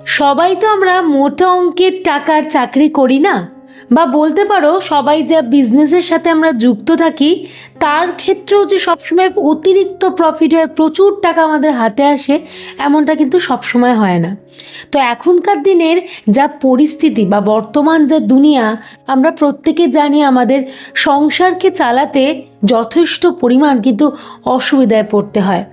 সবাই তো আমরা মোটা অঙ্কের টাকার চাকরি করি না। বা বলতে পারো, সবাই যা বিজনেসের সাথে আমরা যুক্ত থাকি, তার ক্ষেত্রেও যে সবসময় অতিরিক্ত প্রফিট হয় প্রচুর টাকা আমাদের হাতে আসে, এমনটা কিন্তু সবসময় হয় না। তো এখনকার দিনের যা পরিস্থিতি বা বর্তমান যা দুনিয়া, আমরা প্রত্যেকে জানি আমাদের সংসারকে চালাতে যথেষ্ট পরিমাণ কিন্তু অসুবিধায় পড়তে হয়।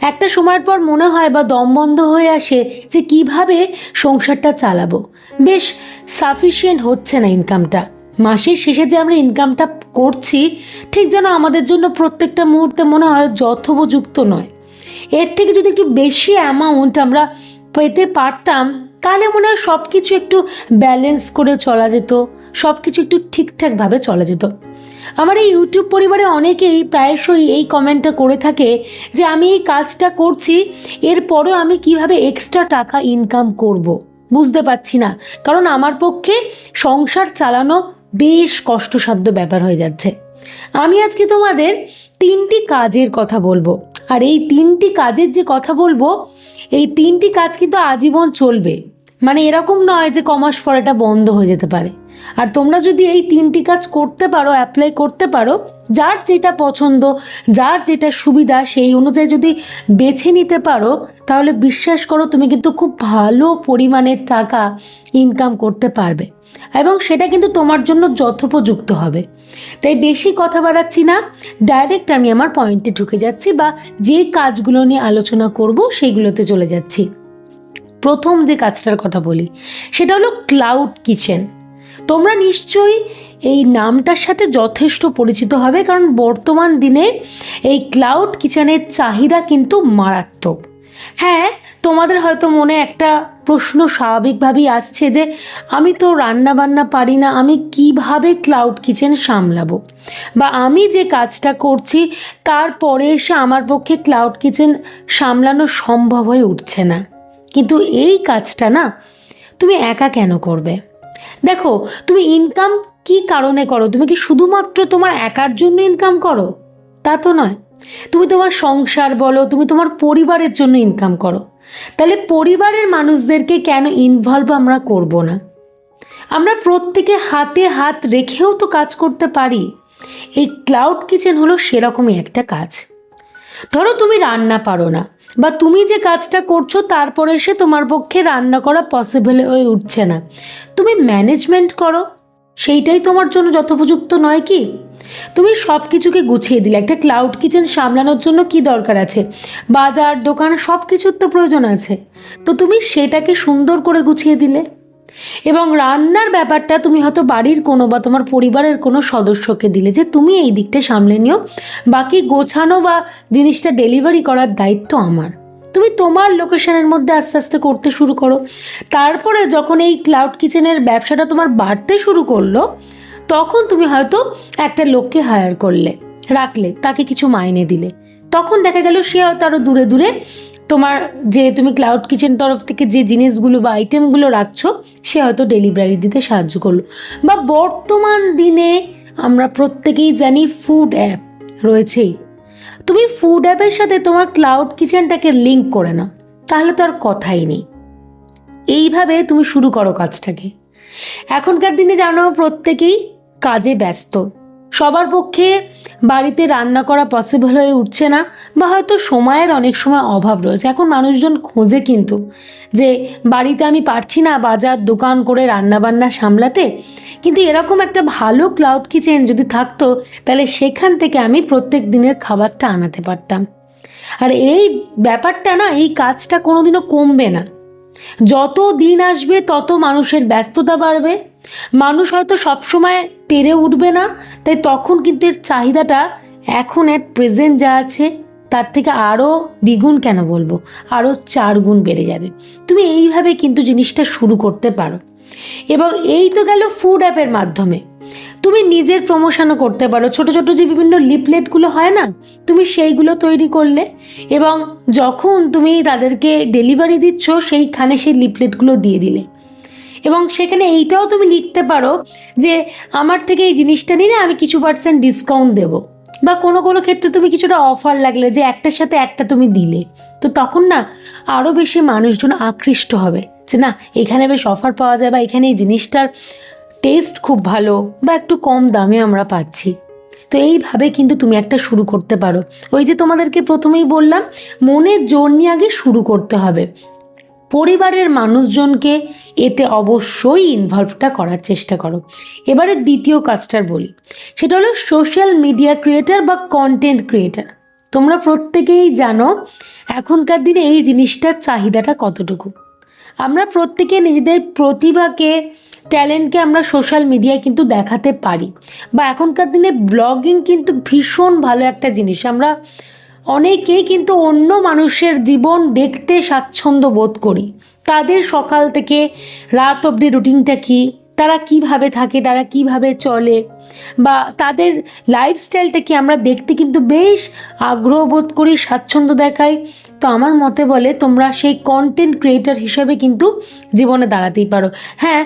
একটা সময়ের পর মনে হয় বা দম বন্ধ হয়ে আসে যে কীভাবে সংসারটা চালাবো। বেশ সাফিসিয়েন্ট হচ্ছে না ইনকামটা মাসের শেষে যে আমরা ইনকামটা করছি, ঠিক যেন আমাদের জন্য প্রত্যেকটা মুহূর্তে মনে হয় যথোপযুক্ত নয়। এর থেকে যদি একটু বেশি অ্যামাউন্ট আমরা পেতে পারতাম, তাহলে মনে হয় সব কিছু একটু ব্যালেন্স করে চলা যেত সব কিছু একটু ঠিকঠাকভাবে চলা যেত। আমার এই ইউটিউব পরিবারে অনেকেই প্রায়শই এই কমেন্টটা করে থাকে যে, আমি এই কাজটা করছি, এরপরেও আমি কীভাবে এক্সট্রা টাকা ইনকাম করব। বুঝতে পারছি না। কারণ আমার পক্ষে সংসার চালানো বেশ কষ্টসাধ্য ব্যাপার হয়ে যাচ্ছে। আমি আজকে তোমাদের তিনটি কাজের কথা বলব। আর এই তিনটি কাজের যে কথা বলব, এই তিনটি কাজ কিন্তু আজীবন চলবে। মানে এরকম নয় যে কমাস পর এটা বন্ধ হয়ে যেতে পারে। আর তোমরা যদি এই তিনটি কাজ করতে পারো অ্যাপ্লাই করতে পারো, যার যেটা পছন্দ, যার যেটা সুবিধা, সেই অনুযায়ী যদি বেছে নিতে পারো, তাহলে বিশ্বাস করো তুমি কিন্তু খুব ভালো পরিমাণের টাকা ইনকাম করতে পারবে। এবং সেটা কিন্তু তোমার জন্য যথোপযুক্ত হবে। তাই বেশি কথা বাড়াচ্ছি না। ডাইরেক্ট আমি আমার পয়েন্টে ঢুকে যাচ্ছি বা যে কাজগুলো নিয়ে আলোচনা করব, সেইগুলোতে চলে যাচ্ছি। প্রথম যে কাজটার কথা বলি, সেটা হলো ক্লাউড কিচেন তোমরা নিশ্চয়ই এই নামটার সাথে যথেষ্ট পরিচিত হবে, কারণ বর্তমান দিনে এই ক্লাউড কিচেনের চাহিদা কিন্তু মারাত্মক। হ্যাঁ তোমাদের হয়তো মনে একটা প্রশ্ন স্বাভাবিকভাবেই আসছে যে, আমি তো রান্না বান্না পারি না, আমি কীভাবে ক্লাউড কিচেন সামলাবো? বা আমি যে কাজটা করছি, তারপরে এসে আমার পক্ষে ক্লাউড কিচেন সামলানো সম্ভব হয়ে উঠছে না। কিন্তু এই কাজটা না তুমি একা কেন করবে? দেখো, তুমি ইনকাম কি কারণে করো? তুমি কি শুধুমাত্র তোমার একার জন্য ইনকাম করো? তা তো নয়। তুমি তোমার সংসার বলো, তুমি তোমার পরিবারের জন্য ইনকাম করো। তাহলে পরিবারের মানুষদেরকে কেন ইনভলভ আমরা করব না? আমরা প্রত্যেকে হাতে হাত রেখেও তো কাজ করতে পারি। এই ক্লাউড কিচেন হলো সেরকমই একটা কাজ। ধরো তুমি রান্না পারো না। বা তুমি যে কাজটা করছ, তারপরে এসে তোমার পক্ষে রান্না করা পসিবল হয়ে উঠছে না। তুমি ম্যানেজমেন্ট করো, সেইটাই তোমার জন্য যথোপযুক্ত নয় কি? তুমি সব কিছুকে গুছিয়ে দিলে, একটা ক্লাউড কিচেন সামলানোর জন্য কি দরকার আছে? বাজার, দোকান সব কিছুর তো প্রয়োজন আছে। তো তুমি সেটাকে সুন্দর করে গুছিয়ে দিলে। এবং রান্নার ব্যাপারটা তুমি হয়তো বাড়ির কোনো বা তোমার পরিবারের কোনো সদস্যকে দিলে যে তুমি এই দিকটা সামলে নিও। বাকি গোছানো বা জিনিসটা ডেলিভারি করার দায়িত্ব আমার। তুমি তোমার লোকেশনের মধ্যে আস্তে আস্তে করতে শুরু করো। তারপরে যখন এই ক্লাউড কিচেনের ব্যবসাটা তোমার বাড়তে শুরু করল, তখন তুমি হয়তো একটা লোককে হায়ার করলে, রাখলে, তাকে কিছু মাইনে দিলে। তখন দেখা গেল সে হয়তো আরও দূরে দূরে তোমার যে তুমি ক্লাউড কিচেন তরফ থেকে যে জিনিসগুলো বা আইটেমগুলো রাখছো, সে হয়তো ডেলিভারি দিতে সাহায্য করল। বা বর্তমান দিনে আমরা প্রত্যেকেই জানি ফুড অ্যাপ রয়েছেই। তুমি ফুড অ্যাপের সাথে তোমার ক্লাউড কিচেনটাকে লিঙ্ক করে নাও, তাহলে তো আর কথাই নেই। এইভাবে তুমি শুরু করো কাজটাকে। এখনকার দিনে জানো প্রত্যেকেই কাজে ব্যস্ত। সবার পক্ষে বাড়িতে রান্না করা পসিবল হয়ে উঠছে না বা হয়তো সময়ের অনেক সময় অভাব রয়েছে। এখন মানুষজন খোঁজে কিন্তু যে বাড়িতে আমি পারছি না বাজার, দোকান করে রান্না বান্না সামলাতে, কিন্তু এরকম একটা ভালো ক্লাউড কিচেন যদি থাকতো, তাহলে সেখান থেকে আমি প্রত্যেক দিনের খাবারটা আনাতে পারতাম। আর এই ব্যাপারটা না, এই কাজটা কোনোদিনও কমবে না। যত দিন আসবে, তত মানুষের ব্যস্ততা বাড়বে। মানুষ হয়তো সবসময় পেরে উঠবে না, তাই তখন কিন্তু এর চাহিদাটা এখন এর প্রেজেন্ট যা আছে, তার থেকে আরও দ্বিগুণ কেন বলব? আরও চার গুণ বেড়ে যাবে। তুমি এইভাবে কিন্তু জিনিসটা শুরু করতে পারো। এবং এই তো গেল ফুড অ্যাপের মাধ্যমে। তুমি নিজের প্রমোশনও করতে পারো। ছোট ছোট যে বিভিন্ন লিপলেটগুলো হয় না, তুমি সেইগুলো তৈরি করলে এবং যখন তুমি তাদেরকে ডেলিভারি দিচ্ছ, সেইখানে সেই লিপলেটগুলো দিয়ে দিলে। এবং সেখানে এইটাও তুমি লিখতে পারো যে আমার থেকে এই জিনিসটা নিলে আমি কিছু পার্সেন্ট ডিসকাউন্ট দেবো। বা কোনো কোনো ক্ষেত্রে তুমি কিছুটা অফার লাগলে যে একটার সাথে একটা তুমি দিলে। তো তখন না আরও বেশি মানুষজন আকৃষ্ট হবে যে না, এখানে বেশ অফার পাওয়া যায় বা এখানে এই জিনিসটার টেস্ট খুব ভালো বা একটু কম দামে আমরা পাচ্ছি। তো এইভাবে কিন্তু তুমি একটা শুরু করতে পারো। ওই যে তোমাদেরকে প্রথমেই বললাম, মনের জোর নিয়ে আগে শুরু করতে হবে। পরিবারের মানুষজনকে এতে অবশ্যই ইনভলভটা করার চেষ্টা করো। এবারে দ্বিতীয় কাজটার বলি। সেটা হলো সোশ্যাল মিডিয়া ক্রিয়েটার বা কন্টেন্ট ক্রিয়েটার তোমরা প্রত্যেকেই জানো, এখনকার দিনে এই জিনিসটার চাহিদাটা কতটুকু। আমরা প্রত্যেকে নিজেদের প্রতিভাকে ট্যালেন্টকে আমরা সোশ্যাল মিডিয়ায় কিন্তু দেখাতে পারি। বা এখনকার দিনে ব্লগিং কিন্তু ভীষণ ভালো একটা জিনিস। আমরা অনেকেই কিন্তু অন্য মানুষের জীবন দেখতে স্বাচ্ছন্দ্য বোধ করি। তাদের সকাল থেকে রাত অবধি রুটিনটা কী? তারা কীভাবে থাকে? তারা কীভাবে চলে? বা তাদের লাইফস্টাইলটা কি? আমরা দেখতে কিন্তু বেশ আগ্রহ বোধ করি, স্বাচ্ছন্দ্য দেখাই। তো আমার মতে বলে, তোমরা সেই কন্টেন্ট ক্রিয়েটার হিসেবে কিন্তু জীবনে দাঁড়াতেই পারো। হ্যাঁ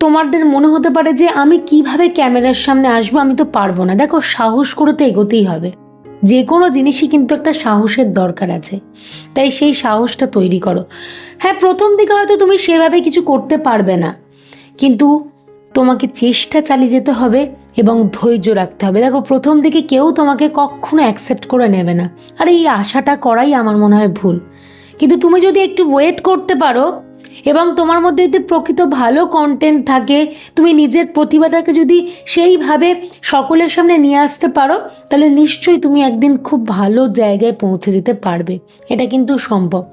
তোমাদের মনে হতে পারে যে আমি কীভাবে ক্যামেরার সামনে আসব আমি তো পারব না। দেখো, সাহস করে তো এগোতেই হবে। যে কোনো জিনিসই কিন্তু একটা সাহসের দরকার আছে। তাই সেই সাহসটা তৈরি করো। হ্যাঁ প্রথম দিকে হয়তো তুমি সেভাবে কিছু করতে পারবে না। কিন্তু তোমাকে চেষ্টা চালিয়ে যেতে হবে এবং ধৈর্য রাখতে হবে। দেখো, প্রথম দিকে কেউ তোমাকে কখনো অ্যাকসেপ্ট করে নেবে না। আর, এই আশাটা করাই আমার মনে হয় ভুল। কিন্তু তুমি যদি একটু ওয়েট করতে পারো এবং তোমার মধ্যে যদি প্রকৃত ভালো কন্টেন্ট থাকে, তুমি নিজের প্রতিভাটাকে যদি সেইভাবে সকলের সামনে নিয়ে আসতে পারো, তাহলে নিশ্চয়ই তুমি একদিন খুব ভালো জায়গায় পৌঁছে যেতে পারবে। এটা কিন্তু সম্ভব।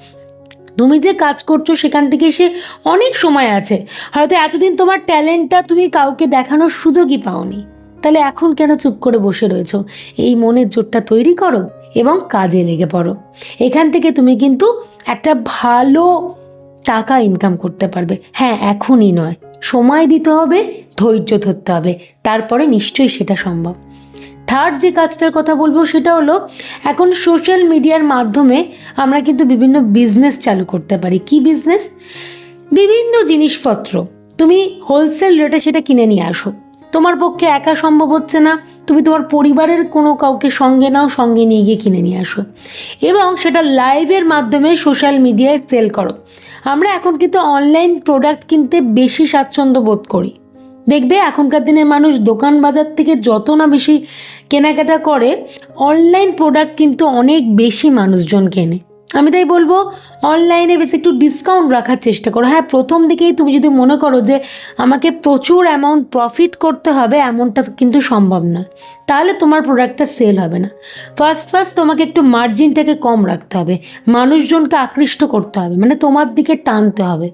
তুমি যে কাজ করছ, সেখান থেকে সে অনেক সময় আছে। হয়তো এতদিন তোমার ট্যালেন্টটা তুমি কাউকে দেখানোর সুযোগই পাওনি। তাহলে এখন কেন চুপ করে বসে রয়েছো? এই মনের জোরটা তৈরি করো এবং কাজে লেগে পড়ো। এখান থেকে তুমি কিন্তু একটা ভালো টাকা ইনকাম করতে পারবে। হ্যাঁ এখনই নয়। সময় দিতে হবে, ধৈর্য ধরতে হবে। তারপরে নিশ্চয়ই সেটা সম্ভব। থার্ড যে কাজটার কথা বলব সেটা হলো, এখন সোশ্যাল মিডিয়ার মাধ্যমে আমরা কিন্তু বিভিন্ন বিজনেস চালু করতে পারি। কি বিজনেস বিভিন্ন জিনিসপত্র। তুমি হোলসেল রেটে সেটা কিনে নিয়ে আসো। তোমার পক্ষে একা সম্ভব হচ্ছে না। তুমি তোমার পরিবারের কোনো কাউকে সঙ্গে নাও, সঙ্গে নিয়ে গিয়ে কিনে নিয়ে আসো। এবং সেটা লাইভের মাধ্যমে সোশ্যাল মিডিয়ায় সেল করো। আমরা এখন কিন্তু অনলাইন প্রোডাক্ট কিনতে বেশি স্বাচ্ছন্দ্য বোধ করি। দেখবে এখনকার দিনে মানুষ দোকান বাজার থেকে যত না বেশি কেনাকাটা করে অনলাইন প্রোডাক্ট কিন্তু অনেক বেশি মানুষজন কেনে। আমি তাই বলব অনলাইনে বেশ একটু ডিসকাউন্ট রাখার চেষ্টা করো। হ্যাঁ প্রথম দিকেই তুমি যদি মনে করো যে আমাকে প্রচুর অ্যামাউন্ট প্রফিট করতে হবে, এমনটা কিন্তু সম্ভব না। তাহলে তোমার প্রোডাক্টটা সেল হবে না। ফার্স্ট ফার্স্ট তোমাকে একটু মার্জিনটাকে কম রাখতে হবে। মানুষজনকে আকৃষ্ট করতে হবে মানে তোমার দিকে টানতে হবে।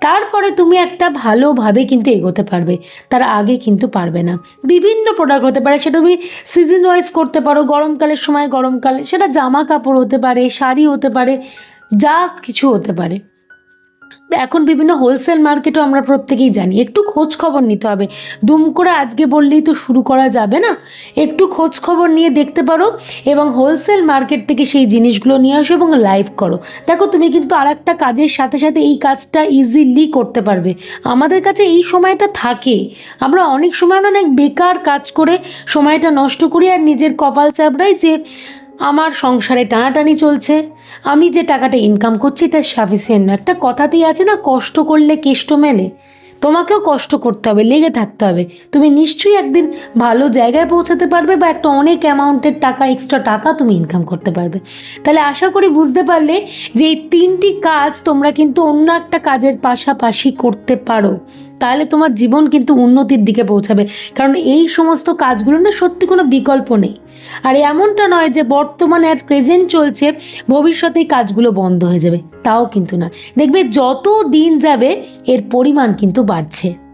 তারপরে তুমি একটা ভালোভাবে কিন্তু এগোতে পারবে, তার আগে কিন্তু পারবে না। বিভিন্ন প্রোডাক্ট হতে পারে, সেটা তুমি সিজন ওয়াইজ করতে পারো, গরমকালের সময় গরমকালে, সেটা জামা কাপড় হতে পারে, শাড়ি হতে পারে, যা কিছু হতে পারে। এখন বিভিন্ন হোলসেল মার্কেটও আমরা প্রত্যেকেই জানি, একটু খোঁজ খবর নিতে হবে। দুম করে আজকে বললেই তো শুরু করা যাবে না? একটু খোঁজ খবর নিয়ে দেখতে পারো এবং হোলসেল মার্কেট থেকে সেই জিনিসগুলো নিয়ে আসো এবং লাইভ করো। দেখো, তুমি কিন্তু আর একটা কাজের সাথে সাথে এই কাজটা ইজিলি করতে পারবে। আমাদের কাছে এই সময়টা থাকে। আমরা অনেক সময় অনেক বেকার কাজ করে সময়টা নষ্ট করি আর নিজের কপাল চাপড়াই যে আমার সংসারে টানাটানি চলছে। আমি যে টাকাটা ইনকাম করছি, এটা সাফিসিয়েন্ট একটা কথাতেই আছে না, কষ্ট করলে কেষ্ট মেলে। তোমাকেও কষ্ট করতে হবে, লেগে থাকতে হবে। তুমি নিশ্চয়ই একদিন ভালো জায়গায় পৌঁছাতে পারবে বা একটা অনেক অ্যামাউন্টের টাকা এক্সট্রা টাকা তুমি ইনকাম করতে পারবে। তাহলে আশা করি বুঝতে পারলে যে এই তিনটি কাজ তোমরা কিন্তু অন্য একটা কাজের পাশাপাশি করতে পারো। তাহলে তোমার জীবন কিন্তু উন্নতির দিকে পৌঁছাবে। কারণ এই সমস্ত কাজগুলো না সত্যি কোনো বিকল্প নেই। আর এমনটা নয় যে বর্তমানে আর প্রেজেন্ট চলছে ভবিষ্যতে কাজগুলো বন্ধ হয়ে যাবে। তাও কিন্তু না দেখবে যত দিন যাবে, এর পরিমাণ কিন্তু বাড়ছে।